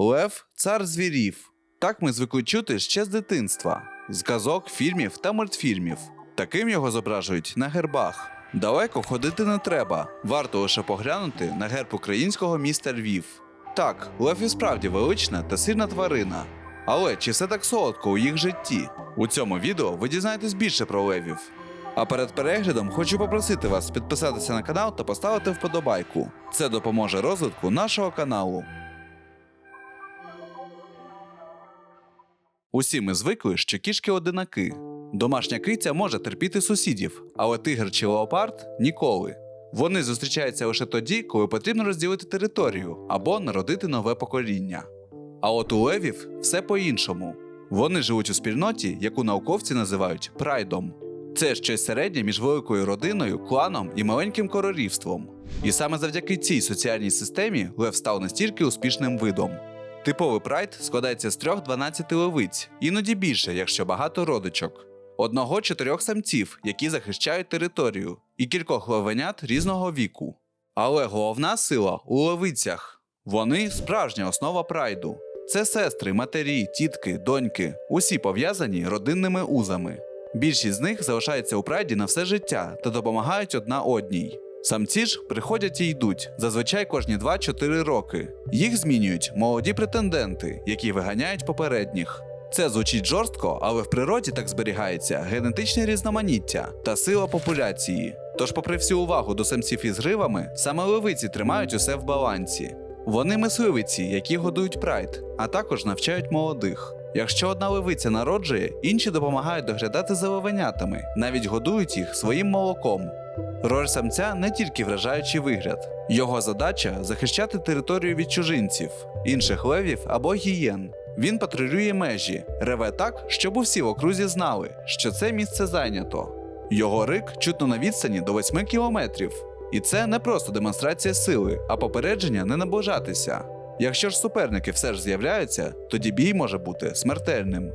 Лев цар звірів. Так ми звикли чути ще з дитинства, з казок, фільмів та мультфільмів. Таким його зображують на гербах. Далеко ходити не треба, варто лише поглянути на герб українського міста Львів. Так, лев і справді велична та сильна тварина. Але чи все так солодко у їх житті? У цьому відео ви дізнаєтесь більше про левів. А перед переглядом хочу попросити вас підписатися на канал та поставити вподобайку. Це допоможе розвитку нашого каналу. Усі ми звикли, що кішки одинаки. Домашня киця може терпіти сусідів, але тигр чи леопард ніколи. Вони зустрічаються лише тоді, коли потрібно розділити територію або народити нове покоління. А от у левів все по-іншому. Вони живуть у спільноті, яку науковці називають прайдом. Це щось середнє між великою родиною, кланом і маленьким королівством. І саме завдяки цій соціальній системі лев став настільки успішним видом. Типовий прайд складається з 3-12 левиць, іноді більше, якщо багато родичок. Одного чотирьох самців, які захищають територію, і кількох левенят різного віку. Але головна сила у левицях. Вони справжня основа прайду. Це сестри, матері, тітки, доньки, усі пов'язані родинними узами. Більшість з них залишається у прайді на все життя та допомагають одна одній. Самці ж приходять і йдуть зазвичай кожні 2-4 роки. Їх змінюють молоді претенденти, які виганяють попередніх. Це звучить жорстко, але в природі так зберігається генетичне різноманіття та сила популяції. Тож, попри всю увагу до самців із гривами, саме левиці тримають усе в балансі. Вони мисливиці, які годують прайд, а також навчають молодих. Якщо одна левиця народжує, інші допомагають доглядати за левенятами, навіть годують їх своїм молоком. Роль самця не тільки вражаючий вигляд, його задача захищати територію від чужинців, інших левів або гієн. Він патрулює межі, реве так, щоб усі в окрузі знали, що це місце зайнято. Його рик чутно на відстані до 8 кілометрів. І це не просто демонстрація сили, а попередження не наближатися. Якщо ж суперники все ж з'являються, тоді бій може бути смертельним.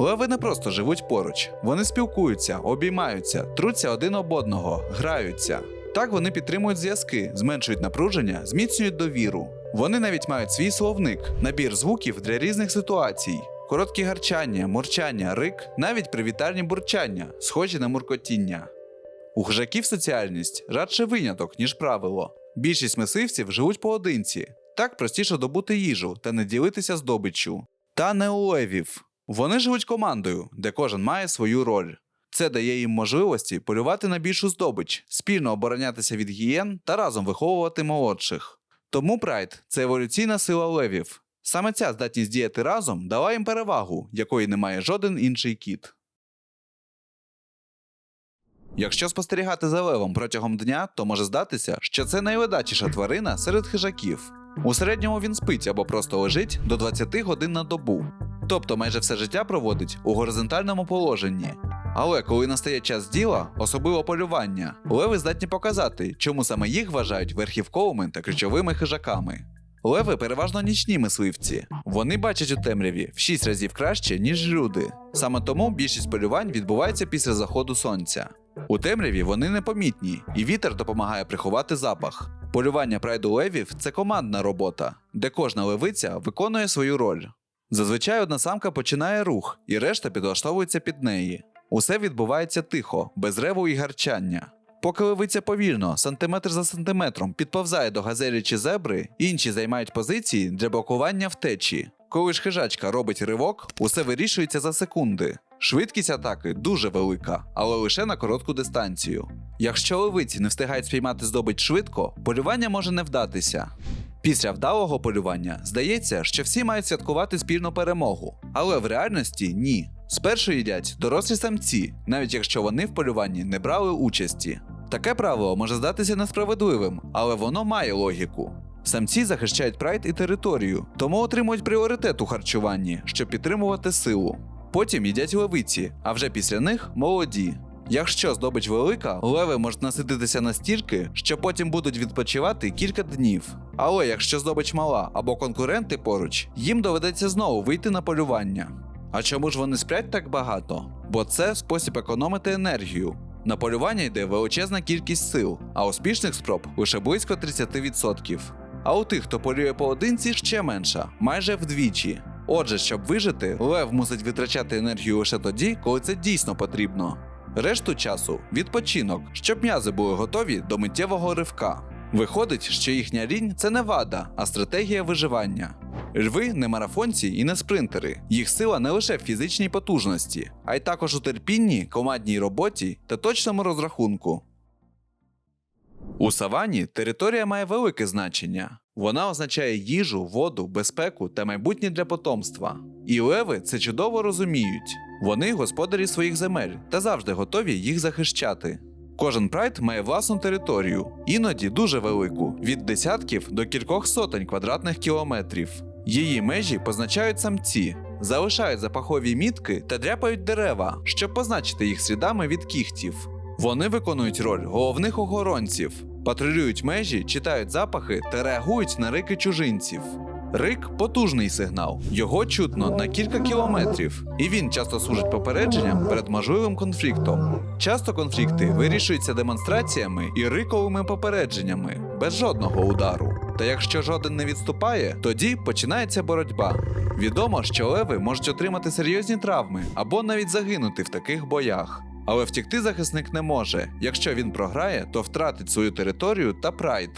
Леви не просто живуть поруч, вони спілкуються, обіймаються, труться один об одного, граються. Так вони підтримують зв'язки, зменшують напруження, зміцнюють довіру. Вони навіть мають свій словник, набір звуків для різних ситуацій. Короткі гарчання, мурчання, рик, навіть привітальні бурчання, схожі на муркотіння. У хижаків соціальність радше виняток, ніж правило. Більшість мисливців живуть поодинці. Так простіше добути їжу та не ділитися здобиччю. Та не у левів. Вони живуть командою, де кожен має свою роль. Це дає їм можливості полювати на більшу здобич, спільно оборонятися від гієн та разом виховувати молодших. Тому прайд це еволюційна сила левів. Саме ця здатність діяти разом дала їм перевагу, якої не має жоден інший кіт. Якщо спостерігати за левом протягом дня, то може здатися, що це найледачіша тварина серед хижаків. У середньому він спить або просто лежить до 20 годин на добу, тобто майже все життя проводить у горизонтальному положенні. Але коли настає час діла, особливо полювання, леви здатні показати, чому саме їх вважають верхівковими та ключовими хижаками. Леви переважно нічні мисливці. Вони бачать у темряві в 6 разів краще, ніж люди. Саме тому більшість полювань відбувається після заходу сонця. У темряві вони непомітні, і вітер допомагає приховати запах. Полювання прайду левів це командна робота, де кожна левиця виконує свою роль. Зазвичай одна самка починає рух, і решта підлаштовується під неї. Усе відбувається тихо, без реву і гарчання. Поки левиця повільно, сантиметр за сантиметром, підповзає до газелі чи зебри, інші займають позиції для блокування втечі. Коли ж хижачка робить ривок, усе вирішується за секунди. Швидкість атаки дуже велика, але лише на коротку дистанцію. Якщо левиці не встигають спіймати здобич швидко, полювання може не вдатися. Після вдалого полювання здається, що всі мають святкувати спільну перемогу, але в реальності ні. Спершу їдять дорослі самці, навіть якщо вони в полюванні не брали участі. Таке правило може здатися несправедливим, але воно має логіку. Самці захищають прайд і територію, тому отримують пріоритет у харчуванні, щоб підтримувати силу. Потім їдять левиці, а вже після них молоді. Якщо здобич велика, леви можуть насититися настільки, що потім будуть відпочивати кілька днів. Але якщо здобич мала або конкуренти поруч, їм доведеться знову вийти на полювання. А чому ж вони сплять так багато? Бо це спосіб економити енергію. На полювання йде величезна кількість сил, а успішних спроб лише близько 30%. а у тих, хто полює поодинці, ще менша, майже вдвічі. Отже, щоб вижити, лев мусить витрачати енергію лише тоді, коли це дійсно потрібно. Решту часу відпочинок, щоб м'язи були готові до миттєвого ривка. Виходить, що їхня рінь це не вада, а стратегія виживання. Льви не марафонці і не спринтери. Їх сила не лише в фізичній потужності, а й також у терпінні, командній роботі та точному розрахунку. У савані територія має велике значення. Вона означає їжу, воду, безпеку та майбутнє для потомства. І леви це чудово розуміють. Вони господарі своїх земель та завжди готові їх захищати. Кожен прайд має власну територію, іноді дуже велику від десятків до кількох сотень квадратних кілометрів. Її межі позначають самці, залишають запахові мітки та дряпають дерева, щоб позначити їх слідами від кігтів. Вони виконують роль головних охоронців, патрулюють межі, читають запахи та реагують на рики чужинців. Рик потужний сигнал, його чутно на кілька кілометрів, і він часто служить попередженням перед можливим конфліктом. Часто конфлікти вирішуються демонстраціями і риковими попередженнями, без жодного удару. Та якщо жоден не відступає, тоді починається боротьба. Відомо, що леви можуть отримати серйозні травми або навіть загинути в таких боях. Але втікти захисник не може. Якщо він програє, то втратить свою територію та прайд.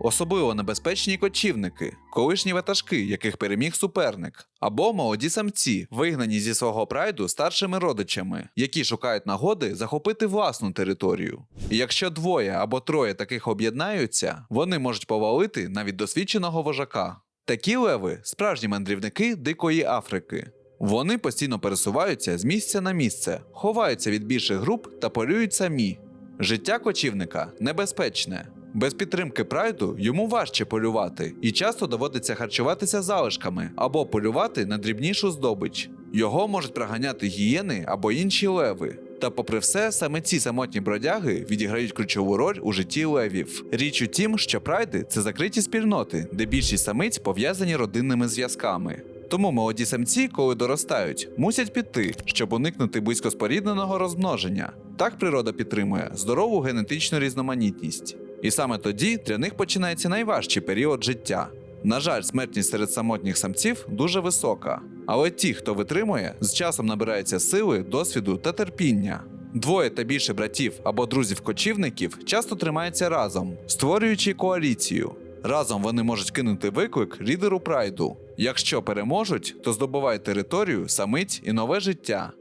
Особливо небезпечні кочівники, колишні ватажки, яких переміг суперник, або молоді самці, вигнані зі свого прайду старшими родичами, які шукають нагоди захопити власну територію. І якщо двоє або троє таких об'єднаються, вони можуть повалити навіть досвідченого вожака. Такі леви справжні мандрівники дикої Африки. Вони постійно пересуваються з місця на місце, ховаються від більших груп та полюють самі. Життя кочівника небезпечне. Без підтримки прайду йому важче полювати, і часто доводиться харчуватися залишками або полювати на дрібнішу здобич. Його можуть проганяти гієни або інші леви. Та, попри все, саме ці самотні бродяги відіграють ключову роль у житті левів. Річ у тім, що прайди це закриті спільноти, де більшість самиць пов'язані родинними зв'язками. Тому молоді самці, коли доростають, мусять піти, щоб уникнути близькоспорідненого розмноження. Так природа підтримує здорову генетичну різноманітність. І саме тоді для них починається найважчий період життя. На жаль, смертність серед самотніх самців дуже висока. Але ті, хто витримує, з часом набираються сили, досвіду та терпіння. Двоє та більше братів або друзів-кочівників часто тримаються разом, створюючи коаліцію. Разом вони можуть кинути виклик лідеру прайду. Якщо переможуть, то здобувають територію, самиць і нове життя.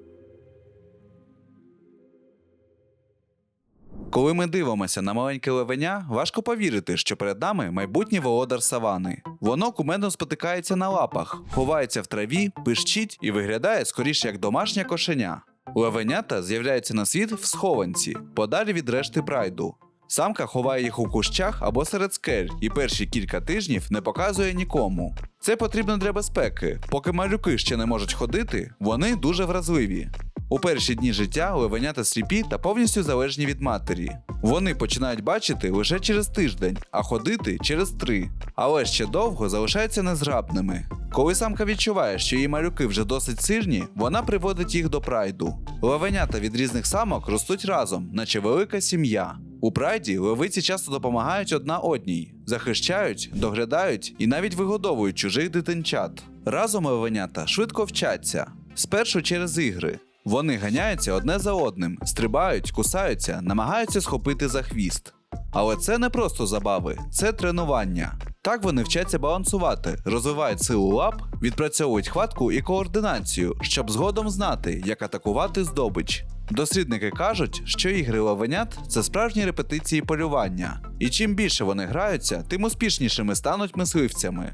Коли ми дивимося на маленьке левеня, важко повірити, що перед нами майбутній володар савани. Воно кумедно спотикається на лапах, ховається в траві, пищить і виглядає скоріше як домашнє кошеня. Левенята з'являються на світ в схованці, подалі від решти прайду. Самка ховає їх у кущах або серед скель і перші кілька тижнів не показує нікому. Це потрібно для безпеки. Поки малюки ще не можуть ходити, вони дуже вразливі. У перші дні життя левенята сліпі та повністю залежні від матері. Вони починають бачити лише через тиждень, а ходити через три. Але ще довго залишаються незграбними. Коли самка відчуває, що її малюки вже досить сильні, вона приводить їх до прайду. Левенята від різних самок ростуть разом, наче велика сім'я. У прайді левиці часто допомагають одна одній, захищають, доглядають і навіть вигодовують чужих дитинчат. Разом левенята швидко вчаться, спершу через ігри. Вони ганяються одне за одним, стрибають, кусаються, намагаються схопити за хвіст. Але це не просто забави, це тренування. Так вони вчаться балансувати, розвивають силу лап, відпрацьовують хватку і координацію, щоб згодом знати, як атакувати здобич. Дослідники кажуть, що ігри ловенят це справжні репетиції полювання, і чим більше вони граються, тим успішнішими стануть мисливцями.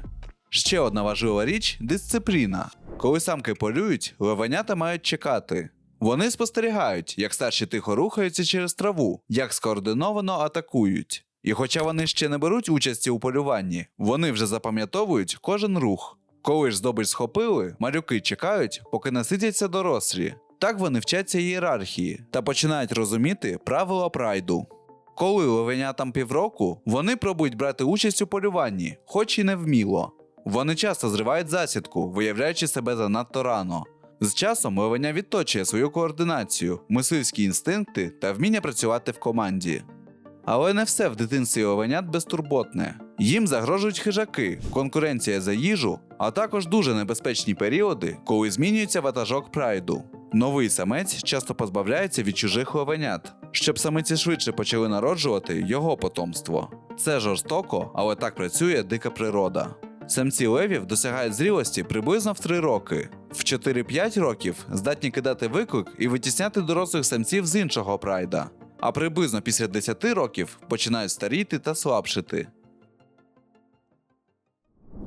Ще одна важлива річ дисципліна. Коли самки полюють, левенята мають чекати. Вони спостерігають, як старші тихо рухаються через траву, як скоординовано атакують. І хоча вони ще не беруть участі у полюванні, вони вже запам'ятовують кожен рух. Коли ж здобич схопили, малюки чекають, поки насидяться дорослі. Так вони вчаться ієрархії та починають розуміти правила прайду. Коли левенятам півроку, вони пробують брати участь у полюванні, хоч і не вміло. Вони часто зривають засідку, виявляючи себе занадто рано. З часом левеня відточує свою координацію, мисливські інстинкти та вміння працювати в команді. Але не все в дитинстві левенят безтурботне. Їм загрожують хижаки, конкуренція за їжу, а також дуже небезпечні періоди, коли змінюється ватажок прайду. Новий самець часто позбавляється від чужих левенят, щоб самиці швидше почали народжувати його потомство. Це жорстоко, але так працює дика природа. Самці левів досягають зрілості приблизно в 3 роки. В 4-5 років здатні кидати виклик і витісняти дорослих самців з іншого прайда, а приблизно після 10 років починають старіти та слабшити.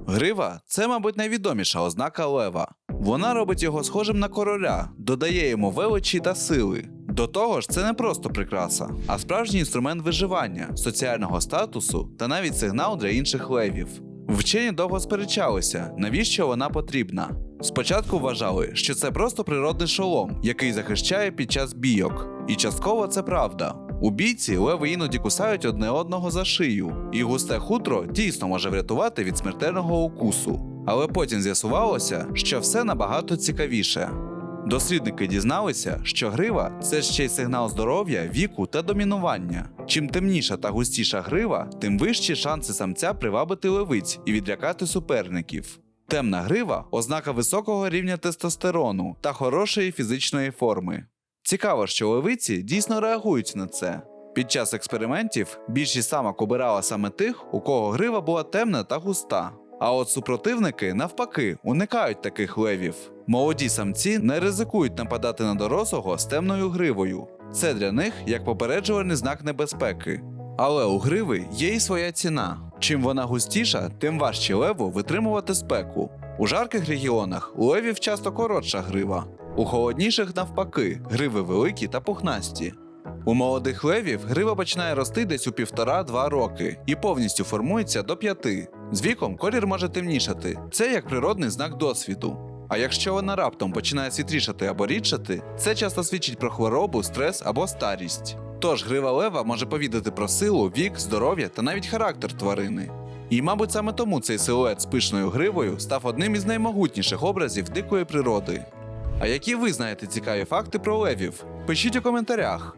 Грива це, мабуть, найвідоміша ознака лева. Вона робить його схожим на короля, додає йому величі та сили. До того ж, це не просто прикраса, а справжній інструмент виживання, соціального статусу та навіть сигнал для інших левів. Вчені довго сперечалися, навіщо вона потрібна. Спочатку вважали, що це просто природний шолом, який захищає під час бійок. І частково це правда. У бійці леви іноді кусають одне одного за шию, і густе хутро дійсно може врятувати від смертельного укусу. Але потім з'ясувалося, що все набагато цікавіше. Дослідники дізналися, що грива це ще й сигнал здоров'я, віку та домінування. Чим темніша та густіша грива, тим вищі шанси самця привабити левиць і відлякати суперників. Темна грива ознака високого рівня тестостерону та хорошої фізичної форми. Цікаво, що левиці дійсно реагують на це. Під час експериментів більшість самок обирала саме тих, у кого грива була темна та густа. А от супротивники, навпаки, уникають таких левів. Молоді самці не ризикують нападати на дорослого з темною гривою. Це для них як попереджувальний знак небезпеки. Але у гриви є і своя ціна. Чим вона густіша, тим важче леву витримувати спеку. У жарких регіонах у левів часто коротша грива, у холодніших навпаки, гриви великі та пухнасті. У молодих левів грива починає рости десь у півтора-два роки і повністю формується до п'яти. З віком колір може темнішати. Це як природний знак досвіду. А якщо вона раптом починає світлішати або рідшати, це часто свідчить про хворобу, стрес або старість. Тож грива лева може повідати про силу, вік, здоров'я та навіть характер тварини. І, мабуть, саме тому цей силует з пишною гривою став одним із наймогутніших образів дикої природи. А які ви знаєте цікаві факти про левів? Пишіть у коментарях.